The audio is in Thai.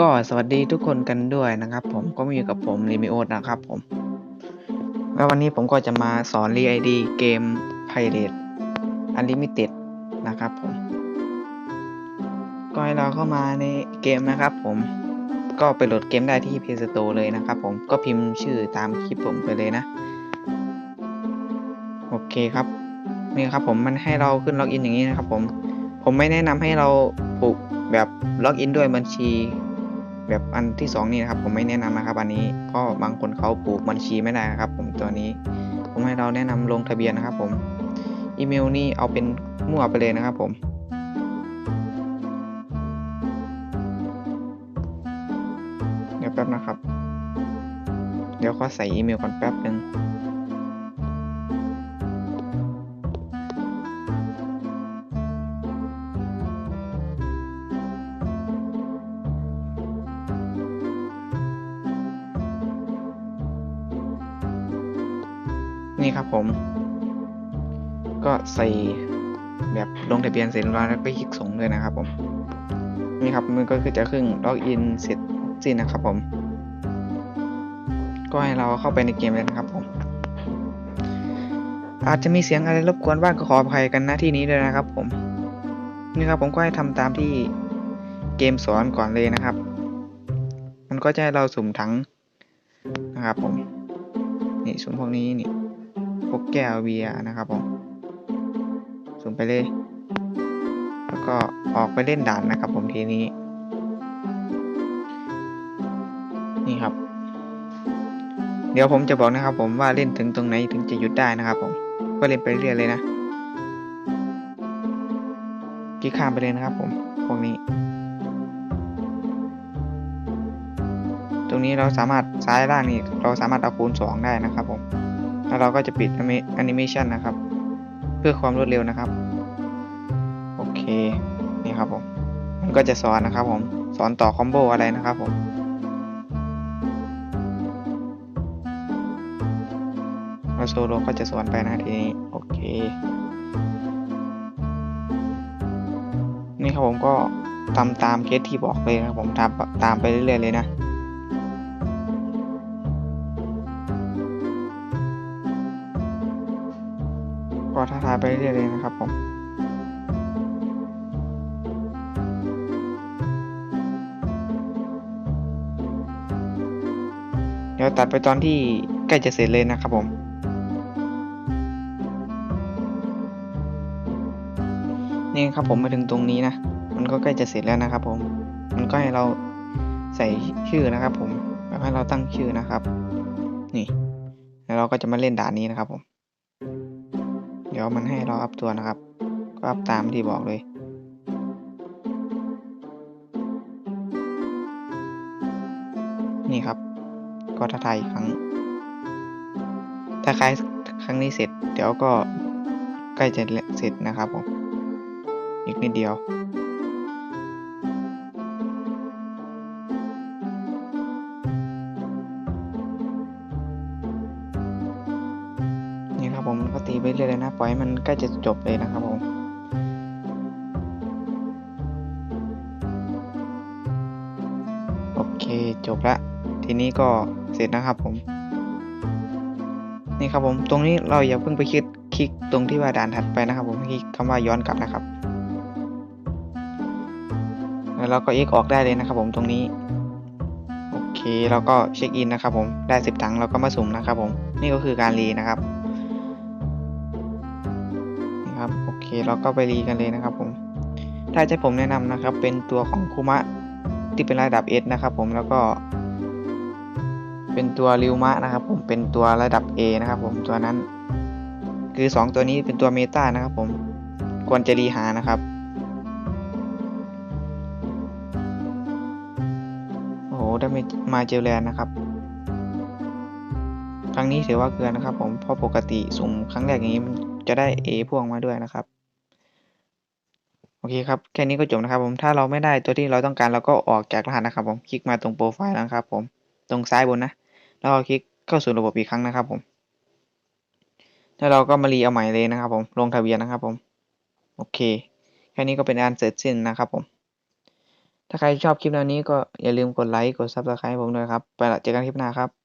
ก็สวัสดีทุกคนกันด้วยนะครับ ผมก็มาอยู่กับผมรีมิโอตนะครับผมแล้ววันนี้ผมก็จะมาสอนรีไอดีเกม Pirate Unlimited นะครับผม ก็ให้เราเข้ามาในเกมนะครับผมก็ไปโหลดเกมได้ที่ Play Store เลยนะครับผมก็พิมพ์ชื่อตามคลิปผมไปเลยนะ โอเคครับนี่ครับผมมันให้เราขึ้นล็อกอินอย่างนี้นะครับผมผมไม่แนะนำให้เราผูกแบบล็อกอินด้วยบัญชี แบบอันที่สองนี่นะครับ ผมไม่แนะนำนะครับ อันนี้เพราะบางคนเขาปลูกบัญชีไม่ได้นะครับ ผมตัวนี้ ผมให้เราแนะนำลงทะเบียนนะครับ ผมอีเมลนี่เอาเป็นมั่วไปเลยนะครับ ผมเดี๋ยวแป๊บนะครับ เดี๋ยวขอใส่อีเมลก่อนแป๊บหนึ่ง นี่ครับผม ก็ใส่แบบลงทะเบียนเสร็จแล้วแล้วก็คลิกส่งเลยนะครับผม นี่ครับมันก็คือจะขึ้นล็อกอินเสร็จสิ้นนะครับผม ก็ให้เราเข้าไปในเกมเลยนะครับผม อาจจะมีเสียงอะไรรบกวนบ้างก็ขออภัยกันนะที่นี้ด้วยนะครับผม นี่ครับผมก็ให้ทำตามที่เกมสอนก่อนเลยนะครับ มันก็จะให้เราสุ่มถังนะครับผม นี่สุ่มพวกนี้นี่ พวกแก้วเบียนะครับผมสุ่มไปเลย แล้วก็ออกไปเล่นด่านนะครับผมทีนี้ นี่ครับ เดี๋ยวผมจะบอกนะครับผมว่าเล่นถึงตรงไหนถึงจะหยุดได้นะครับผม ก็เล่นไปเรื่อยเลยนะกี่ข้ามไปเลยนะครับผมพวกนี้ ตรงนี้เราสามารถซ้ายล่างนี่เราสามารถเอาคูณสองได้นะครับผม แล้วเราก็จะปิดแอนิเมชันนะครับ เพื่อความรวดเร็วนะครับ โอเค นี่ครับผม มันก็จะสอนนะครับผม สอนต่อคอมโบอะไรนะครับผมเราโซโลก็จะสอนไปนะทีนี้ โอเค นี่ครับผมก็ทำตามเคสที่บอกเลยนะครับผมตามตามไปเรื่อยๆเลยนะ ท้าทายไปเรื่อยๆเลยนะครับผมเดี๋ยวตัดไปตอนที่ใกล้จะเสร็จเลยนะครับผม นี่ครับผมมาถึงตรงนี้นะ มันก็ใกล้จะเสร็จแล้วนะครับผม มันก็ให้เราใส่ชื่อนะครับผม แล้วให้เราตั้งชื่อนะครับ นี่ แล้วเราก็จะมาเล่นด่านนี้นะครับผม เดี๋ยวมันให้เราอัพตัวนะครับ ก็อัพตามที่บอกเลยนี่ครับ ก็ท้าทายครั้ง ถ้าคลายครั้งนี้เสร็จ เดี๋ยวก็ใกล้จะเสร็จนะครับผม อีกนิดเดียว นี่ครับผมก็ตีไปเรื่อยเลยนะปล่อยให้มันใกล้จะจบเลยนะครับผมโอเคจบละทีนี้ก็เสร็จนะครับผม นี่ครับผมตรงนี้เราอย่าเพิ่งไปคลิกคลิกตรงที่ว่าด่านถัดไปนะครับผมคลิกคำว่าย้อนกลับนะครับแล้วเราก็เอ็กออกได้เลยนะครับผมตรงนี้โอเคเราก็เช็คอินนะครับผมได้สิบถังเราก็มาสุ่มนะครับผมนี่ก็คือการรีนะครับ ครับโอเคเราก็ไปรีกันเลยนะครับผมถ้าจะผมแนะนำนะครับ เป็นตัวของคุมะที่เป็นระดับ S นะครับผมแล้วก็ เป็นตัวริวมะนะครับ ผมเป็นตัวระดับ A นะครับ ผมตัวนั้น คือ 2 ตัวนี้เป็นตัวเมตานะครับ ผมควรจะรีหานะครับโอ้โหได้มาเจลแลนนะครับครั้งนี้ถือว่าเกินนะครับ ผมเพราะปกติสุ่มครั้งแรกอย่างนี้มัน จะได้ A พ่วงมาด้วยนะครับ โอเคครับ แค่นี้ก็จบนะครับผม ถ้าเราไม่ได้ตัวที่เราต้องการเราก็ออกจากรหัสนะครับผม คลิกมาตรงโปรไฟล์นะครับผม ตรงซ้ายบนนะ แล้วก็คลิกเข้าสู่ระบบอีกครั้งนะครับผม แล้วเราก็มารีเอาใหม่เลยนะครับผม ลงทะเบียนนะครับผม โอเค แค่นี้ก็เป็นอันเสร็จสิ้นนะครับผม ถ้าใครชอบคลิปแนวนี้ก็อย่าลืมกดไลค์ กด Subscribe ผมด้วยครับ ไปละเจอกันคลิปหน้าครับ